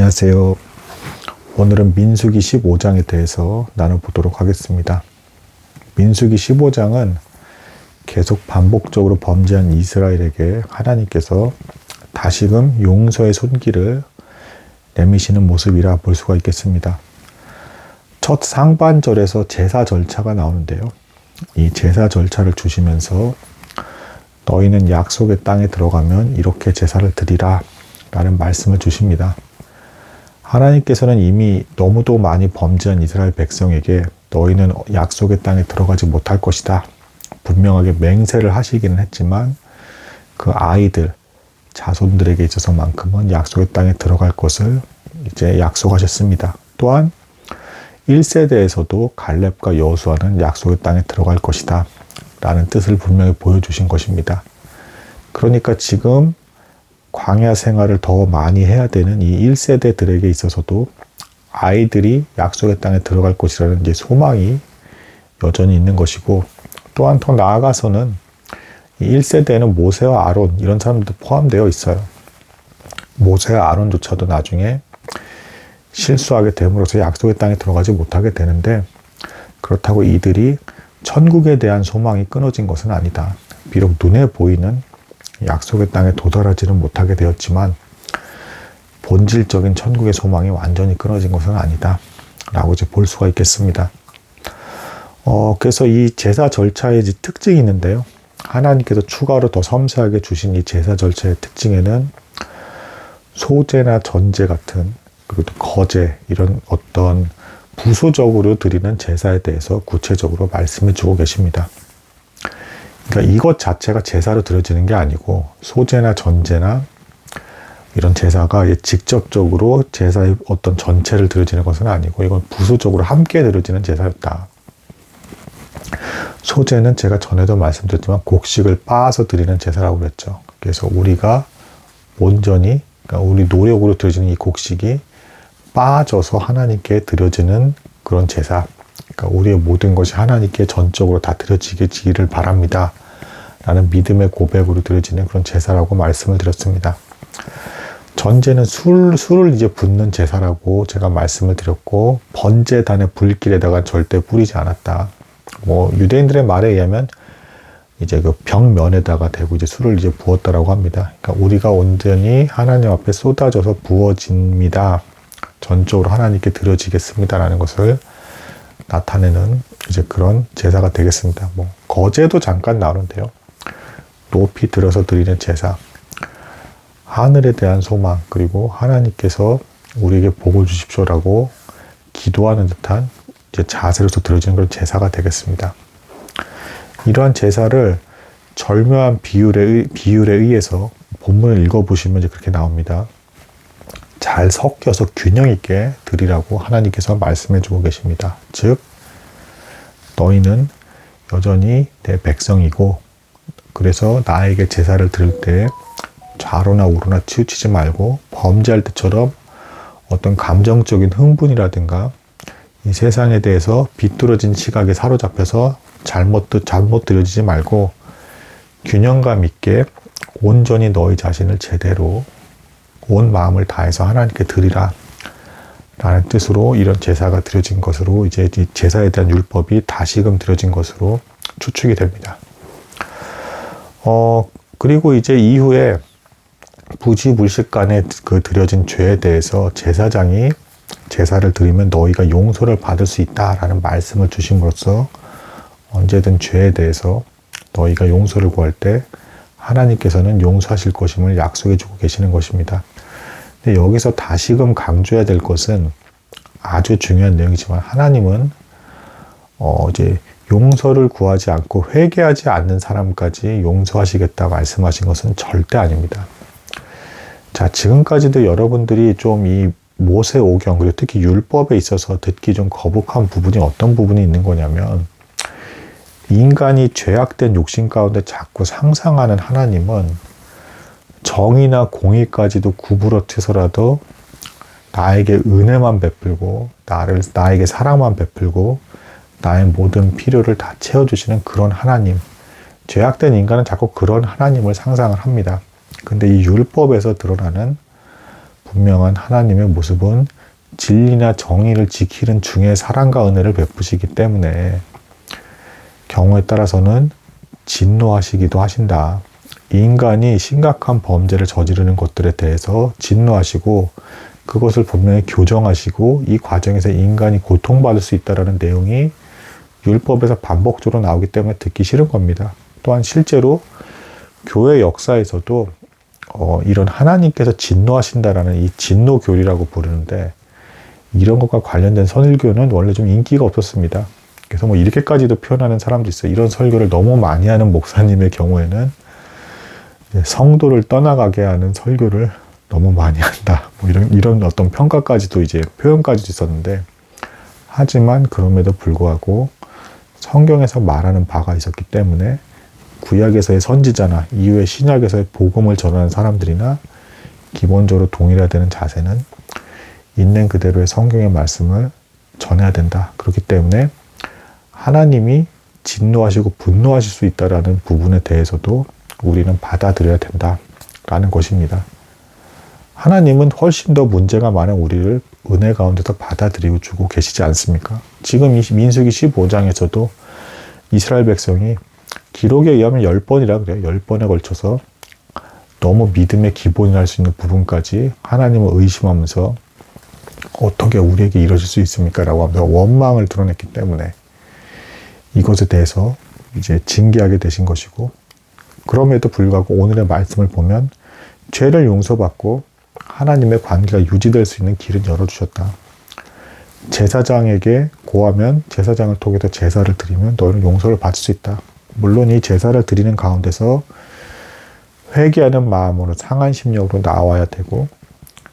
안녕하세요. 오늘은 민수기 15장에 대해서 나눠보도록 하겠습니다. 민수기 15장은 계속 반복적으로 범죄한 이스라엘에게 하나님께서 다시금 용서의 손길을 내미시는 모습이라 볼 수가 있겠습니다. 첫 상반절에서 제사 절차가 나오는데요. 이 제사 절차를 주시면서 너희는 약속의 땅에 들어가면 이렇게 제사를 드리라 라는 말씀을 주십니다. 하나님께서는 이미 너무도 많이 범죄한 이스라엘 백성에게 너희는 약속의 땅에 들어가지 못할 것이다. 분명하게 맹세를 하시기는 했지만 그 아이들, 자손들에게 있어서만큼은 약속의 땅에 들어갈 것을 이제 약속하셨습니다. 또한 1세대에서도 갈렙과 여수아는 약속의 땅에 들어갈 것이다. 라는 뜻을 분명히 보여주신 것입니다. 그러니까 지금 광야 생활을 더 많이 해야 되는 이 1세대들에게 있어서도 아이들이 약속의 땅에 들어갈 것이라는 이제 소망이 여전히 있는 것이고 또한 더 나아가서는 이 1세대에는 모세와 아론 이런 사람들도 포함되어 있어요. 모세와 아론조차도 나중에 실수하게 됨으로써 약속의 땅에 들어가지 못하게 되는데 그렇다고 이들이 천국에 대한 소망이 끊어진 것은 아니다. 비록 눈에 보이는 약속의 땅에 도달하지는 못하게 되었지만 본질적인 천국의 소망이 완전히 끊어진 것은 아니다. 라고 이제 볼 수가 있겠습니다. 어, 그래서 이 제사 절차의 특징이 있는데요. 하나님께서 추가로 더 섬세하게 주신 이 제사 절차의 특징에는 소제나 전제 같은 그리고 또 거제 이런 어떤 부수적으로 드리는 제사에 대해서 구체적으로 말씀해 주고 계십니다. 그러니까 이것 자체가 제사로 드려지는 게 아니고 소제나 전제나 이런 제사가 직접적으로 제사의 어떤 전체를 드려지는 것은 아니고 이건 부수적으로 함께 드려지는 제사였다. 소제는 제가 전에도 말씀드렸지만 곡식을 빻아서 드리는 제사라고 그랬죠. 그래서 우리가 온전히 그러니까 우리 노력으로 드려지는 이 곡식이 빠져서 하나님께 드려지는 그런 제사. 그러니까 우리의 모든 것이 하나님께 전적으로 다 드려지기를 바랍니다. 라는 믿음의 고백으로 드려지는 그런 제사라고 말씀을 드렸습니다. 전제는 술, 술을 이제 붓는 제사라고 제가 말씀을 드렸고, 번제단의 불길에다가 절대 뿌리지 않았다. 뭐, 유대인들의 말에 의하면 이제 그 벽면에다가 대고 이제 술을 이제 부었다라고 합니다. 그러니까 우리가 온전히 하나님 앞에 쏟아져서 부어집니다. 전적으로 하나님께 드려지겠습니다라는 것을 나타내는 이제 그런 제사가 되겠습니다. 뭐, 거제도 잠깐 나오는데요. 높이 들어서 드리는 제사, 하늘에 대한 소망, 그리고 하나님께서 우리에게 복을 주십시오라고 기도하는 듯한 자세로서 드려지는 그런 제사가 되겠습니다. 이러한 제사를 절묘한 비율에, 비율에 의해서 본문을 읽어보시면 이제 그렇게 나옵니다. 잘 섞여서 균형 있게 드리라고 하나님께서 말씀해 주고 계십니다. 즉, 너희는 여전히 내 백성이고 그래서 나에게 제사를 드릴 때 좌로나 우로나 치우치지 말고 범죄할 때처럼 어떤 감정적인 흥분이라든가 이 세상에 대해서 비뚤어진 시각에 사로잡혀서 잘못 잘못 들여지지 말고 균형감 있게 온전히 너희 자신을 제대로 온 마음을 다해서 하나님께 드리라 라는 뜻으로 이런 제사가 드려진 것으로 이제 제사에 대한 율법이 다시금 드려진 것으로 추측이 됩니다. 어, 그리고 이제 이후에 부지불식 간에 그 드려진 죄에 대해서 제사장이 제사를 드리면 너희가 용서를 받을 수 있다라는 말씀을 주심으로써 언제든 죄에 대해서 너희가 용서를 구할 때 하나님께서는 용서하실 것임을 약속해 주고 계시는 것입니다. 근데 여기서 다시금 강조해야 될 것은 아주 중요한 내용이지만 하나님은 어 이제 용서를 구하지 않고 회개하지 않는 사람까지 용서하시겠다 말씀하신 것은 절대 아닙니다. 자, 지금까지도 여러분들이 좀 이 모세 오경 그리고 특히 율법에 있어서 듣기 좀 거북한 부분이 어떤 부분이 있는 거냐면 인간이 죄악된 욕심 가운데 자꾸 상상하는 하나님은 정의나 공의까지도 구부러뜨서라도 나에게 은혜만 베풀고 나를 나에게 사랑만 베풀고 나의 모든 필요를 다 채워주시는 그런 하나님. 죄악된 인간은 자꾸 그런 하나님을 상상을 합니다. 근데 이 율법에서 드러나는 분명한 하나님의 모습은 진리나 정의를 지키는 중에 사랑과 은혜를 베푸시기 때문에 경우에 따라서는 진노하시기도 하신다. 인간이 심각한 범죄를 저지르는 것들에 대해서 진노하시고 그것을 분명히 교정하시고 이 과정에서 인간이 고통받을 수 있다라는 내용이 율법에서 반복적으로 나오기 때문에 듣기 싫은 겁니다. 또한 실제로 교회 역사에서도 어, 이런 하나님께서 진노하신다라는 이 진노 교리라고 부르는데 이런 것과 관련된 선일교는 원래 좀 인기가 없었습니다. 그래서 뭐 이렇게까지도 표현하는 사람도 있어요. 이런 설교를 너무 많이 하는 목사님의 경우에는 성도를 떠나가게 하는 설교를 너무 많이 한다. 뭐 이런 이런 어떤 평가까지도 이제 표현까지도 있었는데 하지만 그럼에도 불구하고 성경에서 말하는 바가 있었기 때문에 구약에서의 선지자나 이후에 신약에서의 복음을 전하는 사람들이나 기본적으로 동일해야 되는 자세는 있는 그대로의 성경의 말씀을 전해야 된다. 그렇기 때문에 하나님이 진노하시고 분노하실 수 있다라는 부분에 대해서도 우리는 받아들여야 된다라는 것입니다. 하나님은 훨씬 더 문제가 많은 우리를 은혜 가운데서 받아들이고 주고 계시지 않습니까? 지금 이 민수기 15장에서도 이스라엘 백성이 기록에 의하면 10번이라 그래요. 10번에 걸쳐서 너무 믿음의 기본이 할 수 있는 부분까지 하나님을 의심하면서 어떻게 우리에게 이러실 수 있습니까? 라고 하면서 원망을 드러냈기 때문에 이것에 대해서 이제 징계하게 되신 것이고 그럼에도 불구하고 오늘의 말씀을 보면 죄를 용서받고 하나님의 관계가 유지될 수 있는 길은 열어주셨다. 제사장에게 고하면 제사장을 통해서 제사를 드리면 너희는 용서를 받을 수 있다. 물론 이 제사를 드리는 가운데서 회개하는 마음으로 상한 심령으로 나와야 되고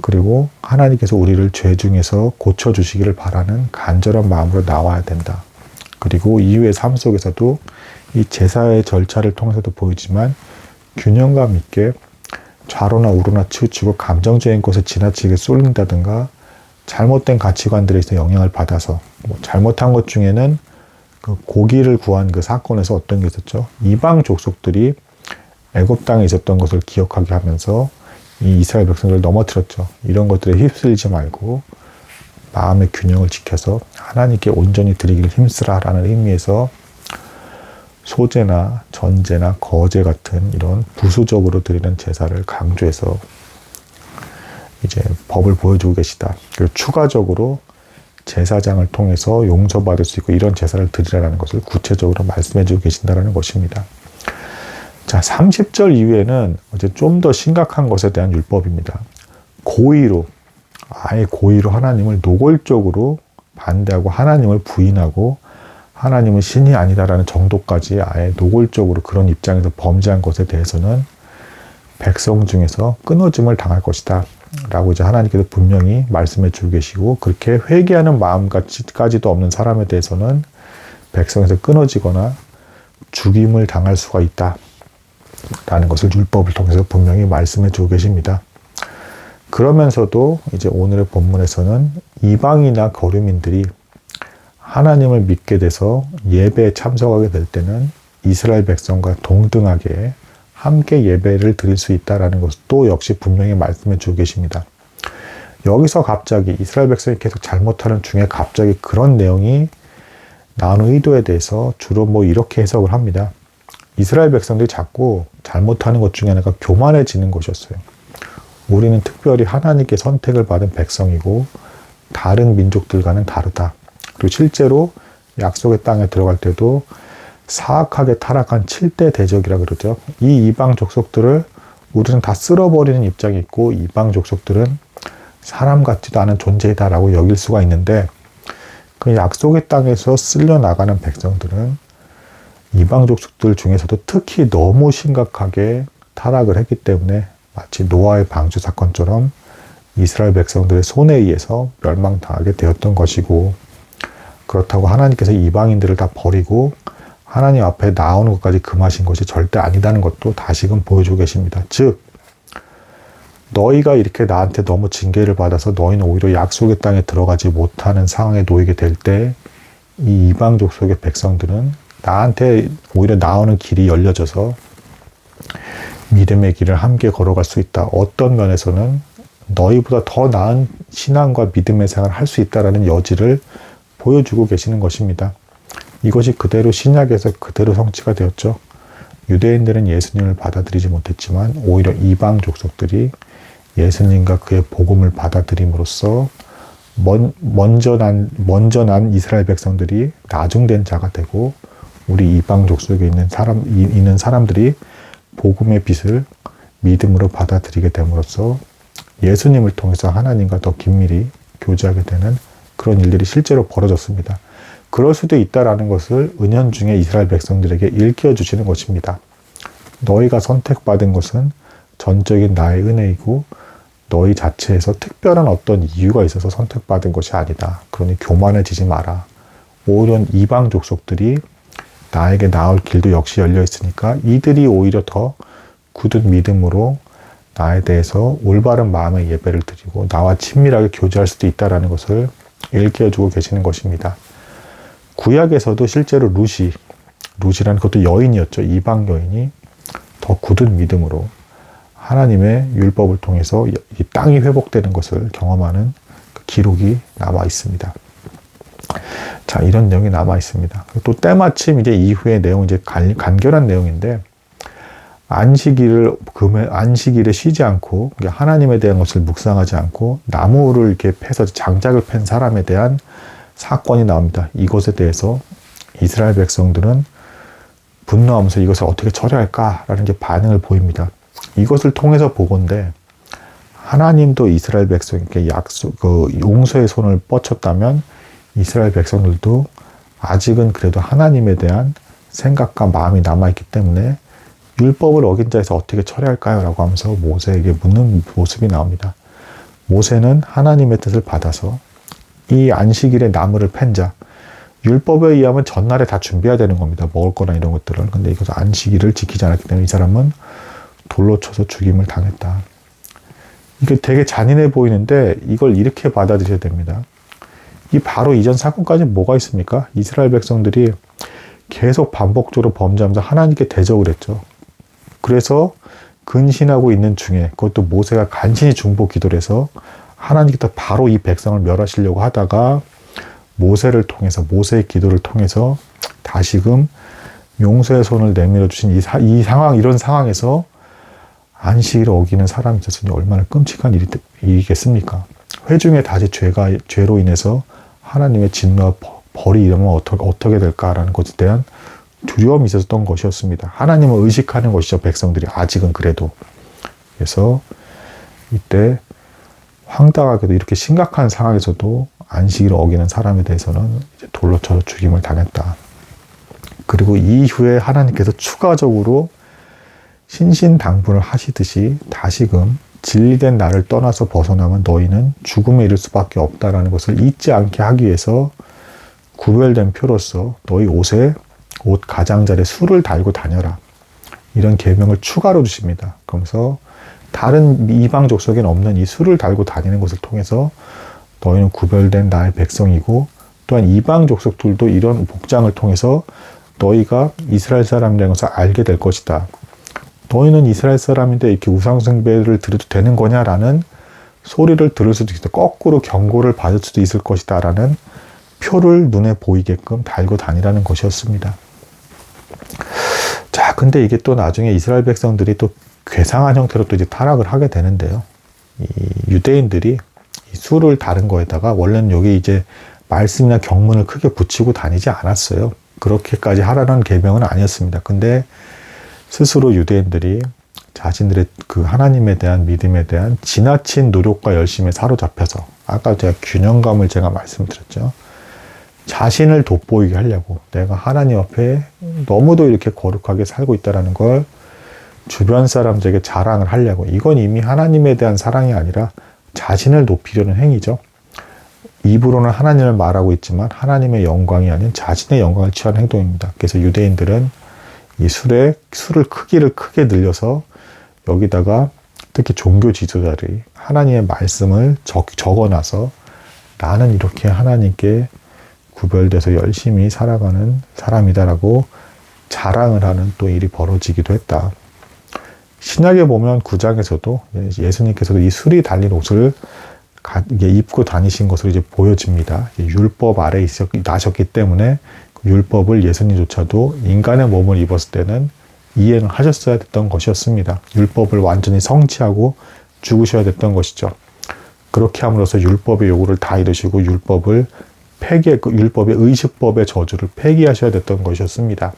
그리고 하나님께서 우리를 죄 중에서 고쳐 주시기를 바라는 간절한 마음으로 나와야 된다. 그리고 이후의 삶 속에서도 이 제사의 절차를 통해서도 보이지만 균형감 있게 좌로나 우로나 치우치고 감정적인 것에 지나치게 쏠린다든가 잘못된 가치관들에서 영향을 받아서 뭐 잘못한 것 중에는 그 고기를 구한 그 사건에서 어떤 게 있었죠? 이방 족속들이 애굽 땅에 있었던 것을 기억하게 하면서 이 이스라엘 백성들을 넘어뜨렸죠. 이런 것들에 휩쓸리지 말고 마음의 균형을 지켜서 하나님께 온전히 드리기를 힘쓰라라는 의미에서 소제나 전제나 거제 같은 이런 부수적으로 드리는 제사를 강조해서 이제 법을 보여주고 계시다. 그리고 추가적으로 제사장을 통해서 용서받을 수 있고 이런 제사를 드리라는 것을 구체적으로 말씀해 주고 계신다는 것입니다. 자, 30절 이후에는 이제 좀 더 심각한 것에 대한 율법입니다. 고의로, 아예 고의로 하나님을 노골적으로 반대하고 하나님을 부인하고 하나님은 신이 아니다라는 정도까지 아예 노골적으로 그런 입장에서 범죄한 것에 대해서는 백성 중에서 끊어짐을 당할 것이다. 라고 이제 하나님께서 분명히 말씀해 주고 계시고 그렇게 회개하는 마음까지도 없는 사람에 대해서는 백성에서 끊어지거나 죽임을 당할 수가 있다. 라는 것을 율법을 통해서 분명히 말씀해 주고 계십니다. 그러면서도 이제 오늘의 본문에서는 이방이나 거류민들이 하나님을 믿게 돼서 예배에 참석하게 될 때는 이스라엘 백성과 동등하게 함께 예배를 드릴 수 있다라는 것도 역시 분명히 말씀해 주고 계십니다. 여기서 갑자기 이스라엘 백성이 계속 잘못하는 중에 갑자기 그런 내용이 나오는 의도에 대해서 주로 뭐 이렇게 해석을 합니다. 이스라엘 백성들이 자꾸 잘못하는 것 중에 하나가 교만해지는 것이었어요. 우리는 특별히 하나님께 선택을 받은 백성이고 다른 민족들과는 다르다. 그리고 실제로 약속의 땅에 들어갈 때도 사악하게 타락한 7대 대적이라 그러죠. 이 이방 족속들을 우리는 다 쓸어버리는 입장이 있고 이방 족속들은 사람 같지도 않은 존재이다라고 여길 수가 있는데 그 약속의 땅에서 쓸려 나가는 백성들은 이방 족속들 중에서도 특히 너무 심각하게 타락을 했기 때문에 마치 노아의 방주 사건처럼 이스라엘 백성들의 손에 의해서 멸망당하게 되었던 것이고 그렇다고 하나님께서 이방인들을 다 버리고 하나님 앞에 나오는 것까지 금하신 것이 절대 아니다는 것도 다시금 보여주고 계십니다. 즉, 너희가 이렇게 나한테 너무 징계를 받아서 너희는 오히려 약속의 땅에 들어가지 못하는 상황에 놓이게 될 때 이 이방 족 속의 백성들은 나한테 오히려 나오는 길이 열려져서 믿음의 길을 함께 걸어갈 수 있다. 어떤 면에서는 너희보다 더 나은 신앙과 믿음의 생활을 할 수 있다라는 여지를 보여주고 계시는 것입니다. 이것이 그대로 신약에서 그대로 성취가 되었죠. 유대인들은 예수님을 받아들이지 못했지만 오히려 이방 족속들이 예수님과 그의 복음을 받아들임으로써 먼, 먼저 난 먼저 난 이스라엘 백성들이 나중된 자가 되고 우리 이방 족속에 있는 사람 있는 사람들이 복음의 빛을 믿음으로 받아들이게 됨으로써 예수님을 통해서 하나님과 더 긴밀히 교제하게 되는 그런 일들이 실제로 벌어졌습니다. 그럴 수도 있다라는 것을 은연중에 이스라엘 백성들에게 일깨워 주시는 것입니다. 너희가 선택받은 것은 전적인 나의 은혜이고 너희 자체에서 특별한 어떤 이유가 있어서 선택받은 것이 아니다. 그러니 교만해지지 마라. 오히려 이방 족속들이 나에게 나올 길도 역시 열려 있으니까 이들이 오히려 더 굳은 믿음으로 나에 대해서 올바른 마음의 예배를 드리고 나와 친밀하게 교제할 수도 있다라는 것을 일깨워 주고 계시는 것입니다. 구약에서도 실제로 루시, 루시라는 것도 여인이었죠. 이방 여인이 더 굳은 믿음으로 하나님의 율법을 통해서 이 땅이 회복되는 것을 경험하는 그 기록이 남아 있습니다. 자, 이런 내용이 남아 있습니다. 또 때마침 이제 이후의 내용 이제 간, 간결한 내용인데 안식일을 금에 안식일에 쉬지 않고 하나님에 대한 것을 묵상하지 않고 나무를 이렇게 패서 장작을 팬 사람에 대한 사건이 나옵니다. 이것에 대해서 이스라엘 백성들은 분노하면서 이것을 어떻게 처리할까라는 게 반응을 보입니다. 이것을 통해서 보건데 하나님도 이스라엘 백성에게 약속, 그 용서의 손을 뻗쳤다면 이스라엘 백성들도 아직은 그래도 하나님에 대한 생각과 마음이 남아 있기 때문에 율법을 어긴 자에서 어떻게 처리할까요? 라고 하면서 모세에게 묻는 모습이 나옵니다. 모세는 하나님의 뜻을 받아서 이 안식일에 나무를 팬 자, 율법에 의하면 전날에 다 준비해야 되는 겁니다. 먹을 거나 이런 것들을. 근데 이것을 안식일을 지키지 않았기 때문에 이 사람은 돌로 쳐서 죽임을 당했다. 이게 되게 잔인해 보이는데 이걸 이렇게 받아들여야 됩니다. 이 바로 이전 사건까지 뭐가 있습니까? 이스라엘 백성들이 계속 반복적으로 범죄하면서 하나님께 대적을 했죠. 그래서 근신하고 있는 중에 그것도 모세가 간신히 중보 기도를 해서 하나님께서 바로 이 백성을 멸하시려고 하다가 모세를 통해서 모세의 기도를 통해서 다시금 용서의 손을 내밀어 주신 이, 사, 이 상황 이런 상황에서 안식일을 어기는 사람이 있었으니 얼마나 끔찍한 일이, 일이겠습니까? 회중의 다시 죄가 죄로 인해서 하나님의 진노와 벌이 이러면 어떻게, 어떻게 될까라는 것에 대한 두려움이 있었던 것이었습니다. 하나님을 의식하는 것이죠. 백성들이 아직은 그래도. 그래서 이때 황당하게도 이렇게 심각한 상황에서도 안식일을 어기는 사람에 대해서는 돌로 쳐서 죽임을 당했다. 그리고 이후에 하나님께서 추가적으로 신신당분을 하시듯이 다시금 진리된 나를 떠나서 벗어나면 너희는 죽음에 이를 수밖에 없다라는 것을 잊지 않게 하기 위해서 구별된 표로서 너희 옷에 옷 가장자리에 술을 달고 다녀라. 이런 계명을 추가로 주십니다. 그러면서 다른 이방 족속에는 없는 이 술을 달고 다니는 것을 통해서 너희는 구별된 나의 백성이고 또한 이방 족속들도 이런 복장을 통해서 너희가 이스라엘 사람이라는 것을 알게 될 것이다. 너희는 이스라엘 사람인데 이렇게 우상숭배를 드려도 되는 거냐라는 소리를 들을 수도 있다. 거꾸로 경고를 받을 수도 있을 것이다. 라는 표를 눈에 보이게끔 달고 다니라는 것이었습니다. 자, 근데 이게 또 나중에 이스라엘 백성들이 또 괴상한 형태로 또 이제 타락을 하게 되는데요. 이 유대인들이 이 술을 다른 거에다가 원래는 여기 이제 말씀이나 경문을 크게 붙이고 다니지 않았어요. 그렇게까지 하라는 계명은 아니었습니다. 근데 스스로 유대인들이 자신들의 그 하나님에 대한 믿음에 대한 지나친 노력과 열심에 사로잡혀서 아까 제가 균형감을 제가 말씀드렸죠. 자신을 돋보이게 하려고 내가 하나님 앞에 너무도 이렇게 거룩하게 살고 있다라는 걸 주변 사람들에게 자랑을 하려고 이건 이미 하나님에 대한 사랑이 아니라 자신을 높이려는 행위죠. 입으로는 하나님을 말하고 있지만 하나님의 영광이 아닌 자신의 영광을 취하는 행동입니다. 그래서 유대인들은 이 술에 술을 크기를 크게 늘려서 여기다가 특히 종교 지도자들이 하나님의 말씀을 적, 적어놔서 나는 이렇게 하나님께 구별돼서 열심히 살아가는 사람이다라고 자랑을 하는 또 일이 벌어지기도 했다. 신약에 보면 9장에서도 예수님께서도 이 술이 달린 옷을 입고 다니신 것으로 이제 보여집니다. 이 율법 아래 나셨기 때문에 그 율법을 예수님조차도 인간의 몸을 입었을 때는 이행을 하셨어야 됐던 것이었습니다. 율법을 완전히 성취하고 죽으셔야 됐던 것이죠. 그렇게 함으로써 율법의 요구를 다 이루시고 율법을 폐기, 그 율법의 의식법의 저주를 폐기하셔야 됐던 것이었습니다.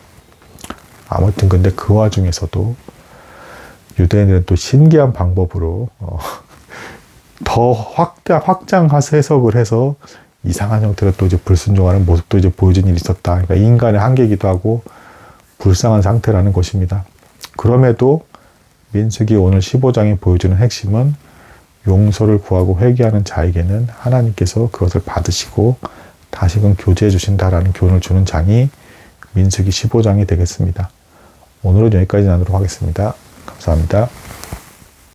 아무튼 근데 그 와중에서도 유대인들은 또 신기한 방법으로 어, 더 확대, 확장 해석을 해서 이상한 형태로 또 이제 불순종하는 모습도 이제 보여준 일이 있었다. 그러니까 인간의 한계이기도 하고 불쌍한 상태라는 것입니다. 그럼에도 민숙이 오늘 15장이 보여주는 핵심은 용서를 구하고 회개하는 자에게는 하나님께서 그것을 받으시고 다시금 교제해 주신다라는 교훈을 주는 장이 민숙이 15장이 되겠습니다. 오늘은 여기까지 나누도록 하겠습니다. 감사합니다.